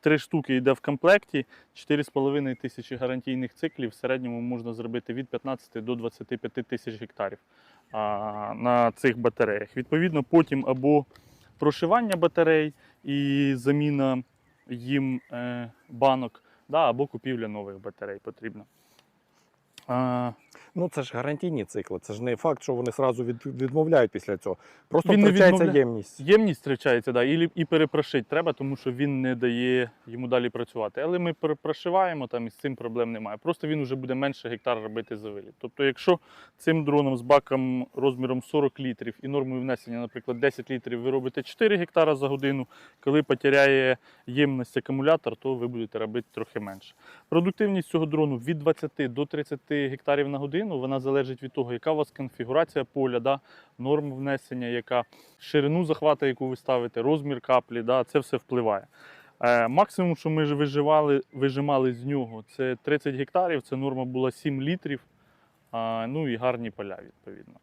Три штуки йде в комплекті, 4,5 тисячі гарантійних циклів. В середньому можна зробити від 15 до 25 тисяч гектарів на цих батареях. Відповідно, потім або прошивання батарей і заміна їм е, банок, або купівля нових батарей потрібна. А, Ну це ж гарантійні цикли. Це ж не факт, що вони сразу від, відмовляють після цього. Просто Він втрачається відмовля- ємність. Ємність втрачається, да, і, і перепрошити треба, тому що він не дає йому далі працювати. Але ми пере- прошиваємо, там і з цим проблем немає. Просто він вже буде менше гектар робити за виліт. Тобто, якщо цим дроном з баком розміром 40 літрів і нормою внесення, наприклад, 10 літрів, ви робите 4 гектара за годину, коли потеряє ємність акумулятор, то ви будете робити трохи менше. Продуктивність цього дрону від 20 до 30 гектарів на годину. Вона залежить від того, яка у вас конфігурація поля, да, норм внесення, яка ширину захвата, яку ви ставите, розмір каплі, да, це все впливає. Е, максимум, що ми виживали, вижимали з нього, це 30 гектарів, це норма була 7 літрів. е, ну і гарні поля, відповідно.